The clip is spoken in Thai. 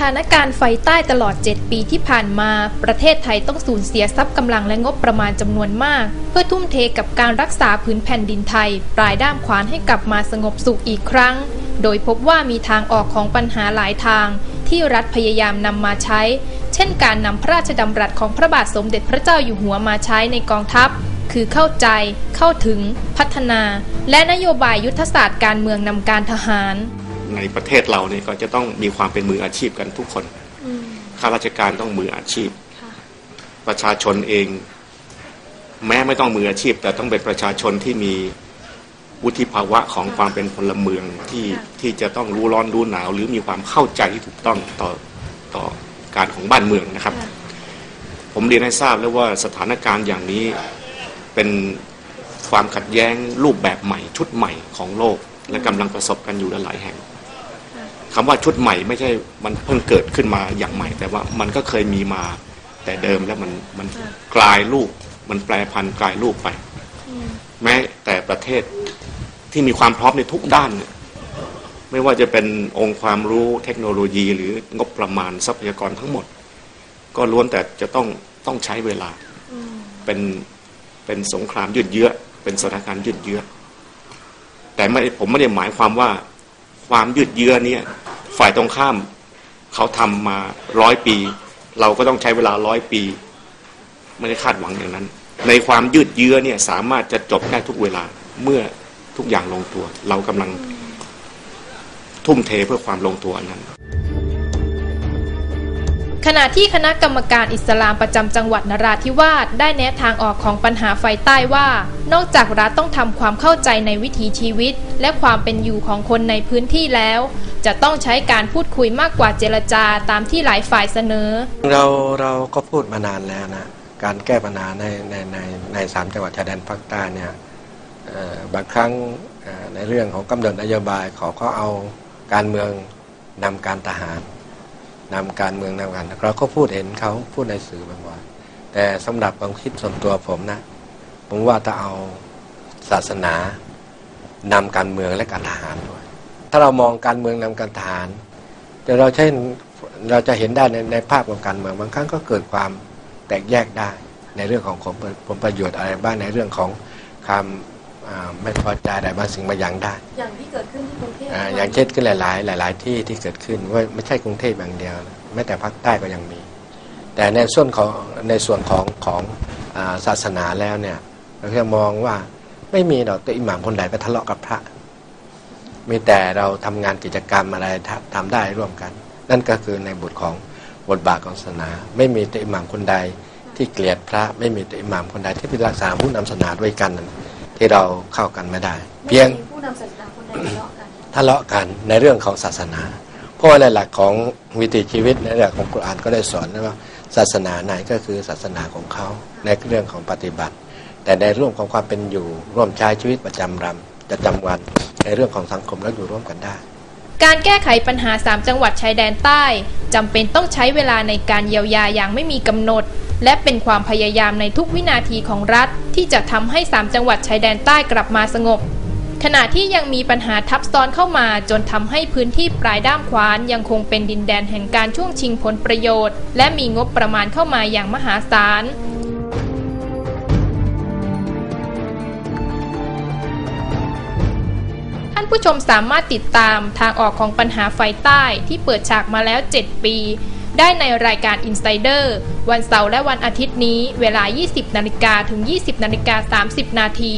ถานการณ์ไฟใต้ตลอด 7 ปีที่ผ่านมา ประเทศไทยต้องสูญเสียทรัพย์กำลังและงบประมาณจำนวนมาก เพื่อทุ่มเทกับการรักษาพื้นแผ่นดินไทย ปลายด้ามขวานให้กลับมาสงบสุขอีกครั้ง โดยพบว่ามีทางออกของปัญหาหลายทาง ที่รัฐพยายามนำมาใช้ เช่นการนำพระราชดำรัสของพระบาทสมเด็จพระเจ้าอยู่หัวมาใช้ในกองทัพ คือเข้าใจ เข้าถึง พัฒนา และนโยบายยุทธศาสตร์การเมืองนำการทหาร ในประเทศเราเนี่ยก็จะต้องมีความเป็นมืออาชีพกันทุกคนข้าราชการต้องมืออาชีพ ประชาชนเอง แม้ไม่ต้องมืออาชีพ แต่ต้องเป็นประชาชนที่มีวุฒิภาวะของความเป็นพลเมืองที่ที่จะต้องรู้ร้อนรู้หนาว หรือมีความเข้าใจที่ถูกต้องต่อต่อการของบ้านเมืองนะครับ ผมเรียนให้ทราบแล้วว่าสถานการณ์อย่างนี้เป็นความขัดแย้งรูปแบบใหม่ชุดใหม่ของโลก และกำลังประสบกันอยู่หลายแห่ง คำว่าชุดใหม่ไม่ใช่มันเพิ่งเกิดขึ้นมาอย่างใหม่ แต่ว่ามันก็เคยมีมาแต่เดิมแล้วมันมันกลายรูป มันแปลพันธุ์กลายรูปไป แม้แต่ประเทศที่มีความพร้อมในทุกด้านเนี่ยไม่ว่าจะเป็นองค์ความรู้เทคโนโลยี หรืองบประมาณทรัพยากรทั้งหมด ก็ล้วนแต่จะต้องต้องใช้เวลาเป็นเป็นสงครามยืดเยื้อเป็นสถานการณ์ยืดเยื้อแต่ไม่ผมไม่ได้หมายความว่า ความยืดเยื้อเนี่ยฝ่ายตรงข้ามเขาทำมาร้อยปี เราก็ต้องใช้เวลาร้อยปี ไม่ได้คาดหวังอย่างนั้น ในความยืดเยื้อเนี่ยสามารถจะจบได้ทุกเวลาเมื่อทุกอย่างลงตัว เรากำลังทุ่มเทเพื่อความลงตัวนั้น ขณะที่คณะกรรมการอิสลามประจำจังหวัดนราธิวาสได้แนะทางออกของปัญหาไฟใต้ว่า นอกจากรัฐต้องทำความเข้าใจในวิถีชีวิต และความเป็นอยู่ของคนในพื้นที่แล้ว จะต้องใช้การพูดคุยมากกว่าเจรจาตามที่หลายฝ่ายเสนอ เราเราก็พูดมานานแล้วนะการแก้ปัญหาในในในในสามจังหวัดชายแดนภาคใต้เนี่ยบางครั้งในเรื่องของกำหนดนโยบายเขาก็เอาการเมืองนำการทหาร นำการเมืองนำการเราก็พูดเห็นเขาพูดในสื่อบ่อยๆแต่สำหรับความคิดส่วนตัวผมนะ ผมว่าถ้าเอาศาสนานำการเมืองและการทหารด้วย ถ้าเรามองการเมืองนำการทหารแต่เราใช่เราจะเห็นได้ในในภาพของการเมืองบางครั้งก็เกิดความแตกแยกได้ในเรื่องของผลผลประโยชน์อะไรบ้างในเรื่องของความอ่า ไม่พอใจอะไรบางสิ่งบางอย่างได้ อย่างที่เกิดขึ้นที่กรุงเทพอ่าอย่างเช่นขึ้นหลาย ๆ หลาย ๆ ที่ที่เกิดขึ้นว่าไม่ใช่กรุงเทพอย่างเดียวแม้แต่ภาคใต้ก็ยังมี แต่ในส่วนของในส่วนของของอาศาสนาแล้วเนี่ยเราแค่มองว่าไม่มีดอกตัวอิหม่ามคนใดไปทะเลาะกับพระ มีแต่เราทำงานกิจกรรมอะไรทำทำได้ร่วมกัน นั่นก็คือในบทของบทบาทของศาสนา ไม่มีตัวอิหม่ามคนใดที่เกลียดพระ ไม่มีตัวอิหม่ามคนใดที่เป็นรักษาผู้นำศาสนาด้วยกัน ที่เราเข้ากันไม่ได้ เพียงไม่มีผู้นำศาสนาคนใดทะเลาะกันทะเลาะกันในเรื่องของศาสนา เพราะว่าในหลักของวิถีชีวิตในหลักของกุรอานก็ได้สอนว่าศาสนาไหนก็คือศาสนาของเขาในเรื่องของปฏิบัติ แต่ในเรื่องของความเป็นอยู่ร่วมใช้ชีวิตประจำรำประจำวันในเรื่องของสังคมแล้วอยู่ร่วมกันได้ การแก้ไขปัญหา 3 จังหวัดชายแดนใต้จำเป็นต้องใช้เวลาในการเยียวยาอย่างไม่มีกำหนด และเป็นความพยายามในทุกวินาทีของรัฐ ที่จะทำให้ 3 จังหวัดชายแดนใต้กลับมาสงบ ขณะที่ยังมีปัญหาทับซ้อนเข้ามา จนทำให้พื้นที่ปลายด้ามขวานยังคงเป็นดินแดนแห่งการช่วงชิงผลประโยชน์ และมีงบประมาณเข้ามาอย่างมหาศาลท่านผู้ชมสามารถติดตามทางออกของปัญหาไฟใต้ที่เปิดฉากมาแล้ว 7 ปี ได้ในรายการ Insider วันเสาร์และวันอาทิตย์นี้ เวลา 20 นาฬิกาถึง 20 นาฬิกา 30 นาที